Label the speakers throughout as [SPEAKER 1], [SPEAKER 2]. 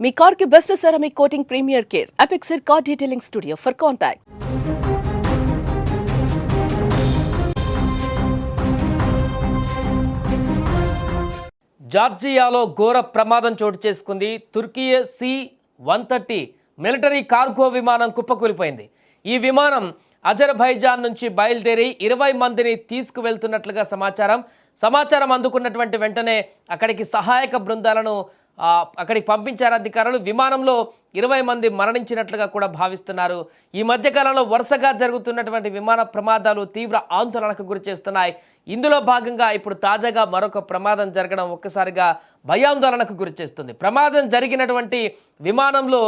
[SPEAKER 1] మీ కార్కి best ceramic coating premier care. అపెక్సర్ car detailing studio for contact
[SPEAKER 2] జార్జియాలో ఘోర ప్రమాదం చోటు చేసుకుంది. Turkey C one thirty military cargo విమానం కుప్పకూలిపోయింది. ఈ విమానం అజర్బైజాన్ నుంచి బయలుదేరి ఇరవై మందిని తీసుకువెళ్తున్నట్లుగా సమాచారం. సమాచారం అందుకున్నటువంటి వెంటనే అక్కడికి సహాయక బృందాలను అక్కడికి పంపించారు అధికారులు. విమానంలో ఇరవై మంది మరణించినట్లుగా కూడా భావిస్తున్నారు. ఈ మధ్యకాలంలో వరుసగా జరుగుతున్నటువంటి విమాన ప్రమాదాలు తీవ్ర ఆందోళనకు గురి చేస్తున్నాయి. ఇందులో భాగంగా ఇప్పుడు తాజాగా మరొక ప్రమాదం జరగడం ఒక్కసారిగా భయాందోళనకు గురి చేస్తుంది. ప్రమాదం జరిగినటువంటి విమానంలో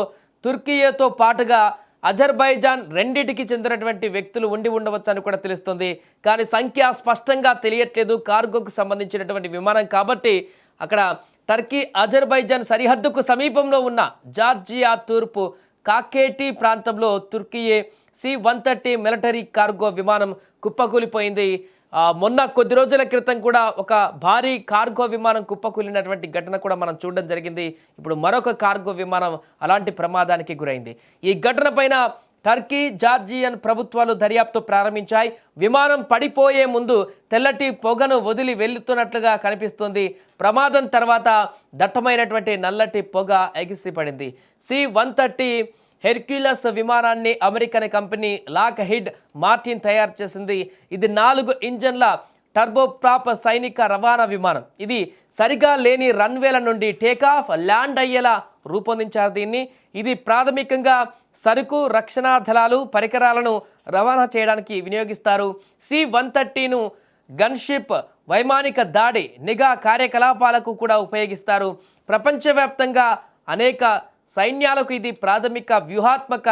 [SPEAKER 2] తుర్కియేతో పాటుగా అజర్బైజాన్ రెండిటికి చెందినటువంటి వ్యక్తులు ఉండి ఉండవచ్చు అని కూడా తెలుస్తుంది. కానీ సంఖ్య స్పష్టంగా తెలియట్లేదు. కార్గోకు సంబంధించినటువంటి విమానం కాబట్టి అక్కడ టర్కీ అజర్బైజాన్ సరిహద్దుకు సమీపంలో ఉన్న జార్జియా తూర్పు కాకేటి ప్రాంతంలో Turkiye C one thirty military cargo విమానం కుప్పకూలిపోయింది. మొన్న కొద్ది రోజుల క్రితం కూడా ఒక భారీ కార్గో విమానం కుప్పకూలినటువంటి ఘటన కూడా మనం చూడడం జరిగింది. ఇప్పుడు మరొక కార్గో విమానం అలాంటి ప్రమాదానికి గురైంది. ఈ ఘటన పైన టర్కీ జార్జియన్ ప్రభుత్వాలు దర్యాప్తు ప్రారంభించాయి. విమానం పడిపోయే ముందు తెల్లటి పొగను వదిలి వెళ్తున్నట్లుగా కనిపిస్తుంది. ప్రమాదం తర్వాత దట్టమైనటువంటి నల్లటి పొగ ఎగిసిపడింది. సి వన్ థర్టీ హెర్క్యులస్ విమానాన్ని American company Lockheed Martin తయారు చేసింది. ఇది నాలుగు ఇంజన్ల టర్బోప్రాప్ సైనిక రవాణా విమానం. ఇది సరిగా లేని రన్వేల నుండి టేకాఫ్ ల్యాండ్ అయ్యేలా రూపొందించారు దీన్ని. ఇది ప్రాథమికంగా సరుకు రక్షణ దళాలు పరికరాలను రవాణా చేయడానికి వినియోగిస్తారు. సి వన్ థర్టీను గన్షిప్ వైమానిక దాడి నిఘా కార్యకలాపాలకు కూడా ఉపయోగిస్తారు. ప్రపంచవ్యాప్తంగా అనేక సైన్యాలకు ఇది ప్రాథమిక వ్యూహాత్మక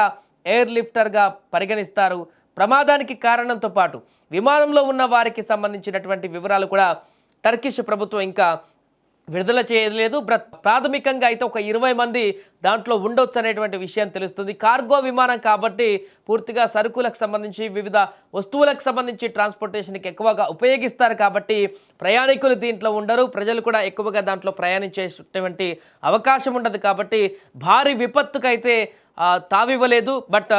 [SPEAKER 2] ఎయిర్ లిఫ్టర్గా పరిగణిస్తారు. ప్రమాదానికి కారణంతో పాటు విమానంలో ఉన్న వారికి సంబంధించినటువంటి వివరాలు కూడా టర్కిష్ ప్రభుత్వం ఇంకా విడుదల చేయలేదు. ప్ర- ప్రాథమికంగా అయితే ఒక ఇరవై మంది దాంట్లో ఉండొచ్చు అనేటువంటి విషయం తెలుస్తుంది. కార్గో విమానం కాబట్టి పూర్తిగా సరుకులకు సంబంధించి వివిధ వస్తువులకు సంబంధించి ట్రాన్స్పోర్టేషన్కి ఎక్కువగా ఉపయోగిస్తారు కాబట్టి ప్రయాణికులు దీంట్లో ఉండరు. ప్రజలు కూడా ఎక్కువగా దాంట్లో ప్రయాణించేటువంటి అవకాశం ఉండదు కాబట్టి భారీ విపత్తుకైతే తావివ్వలేదు. బట్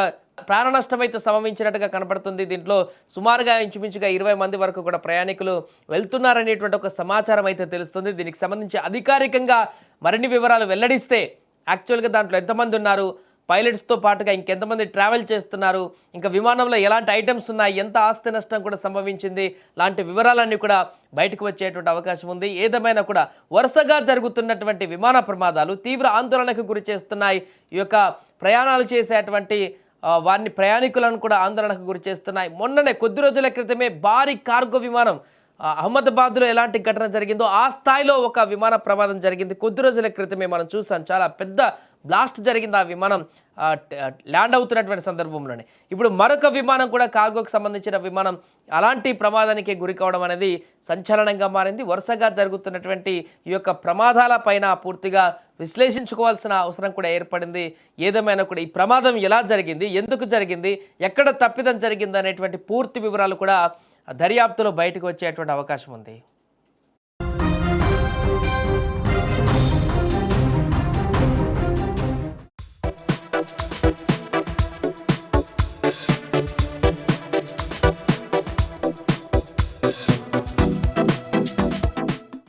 [SPEAKER 2] ప్రాణ నష్టం అయితే సంభవించినట్టుగా కనపడుతుంది. దీంట్లో సుమారుగా ఇంచుమించుగా ఇరవై మంది వరకు కూడా ప్రయాణికులు వెళ్తున్నారనేటువంటి ఒక సమాచారం అయితే తెలుస్తుంది. దీనికి సంబంధించి అధికారికంగా మరిన్ని వివరాలు వెల్లడిస్తే యాక్చువల్గా దాంట్లో ఎంతమంది ఉన్నారు? పైలట్స్తో పాటుగా ఇంకెంతమంది ట్రావెల్ చేస్తున్నారు? ఇంకా విమానంలో ఎలాంటి ఐటమ్స్ ఉన్నాయి? ఎంత ఆస్తి నష్టం కూడా సంభవించింది? లాంటి వివరాలన్నీ కూడా బయటకు వచ్చేటువంటి అవకాశం ఉంది. ఏదేమైనా కూడా వరుసగా జరుగుతున్నటువంటి విమాన ప్రమాదాలు తీవ్ర ఆందోళనకు గురి చేస్తున్నాయి. ఈ యొక్క ప్రయాణాలు చేసేటువంటి వారిని ప్రయాణికులను కూడా ఆందోళనకు గురి చేస్తున్నాయి. మొన్ననే కొద్ది రోజుల క్రితమే భారీ కార్గో విమానం అహ్మదాబాద్లో ఎలాంటి ఘటన జరిగిందో ఆ స్థాయిలో ఒక విమాన ప్రమాదం జరిగింది. కొద్ది రోజుల క్రితమే మనం చూసాం. చాలా పెద్ద బ్లాస్ట్ జరిగింది ఆ విమానం ల్యాండ్ అవుతున్నటువంటి సందర్భంలోనే. ఇప్పుడు మరొక విమానం కూడా కార్గోకి సంబంధించిన విమానం అలాంటి ప్రమాదానికి గురి కావడం అనేది సంచలనంగా మారింది. వరుసగా జరుగుతున్నటువంటి ఈ యొక్క ప్రమాదాల పైన పూర్తిగా విశ్లేషించుకోవాల్సిన అవసరం కూడా ఏర్పడింది. ఏదేమైనా కూడా ఈ ప్రమాదం ఎలా జరిగింది? ఎందుకు జరిగింది? ఎక్కడ తప్పిదం జరిగింది? అనేటువంటి పూర్తి వివరాలు కూడా దర్యాప్తులో బయటకు వచ్చేటువంటి అవకాశం ఉంది.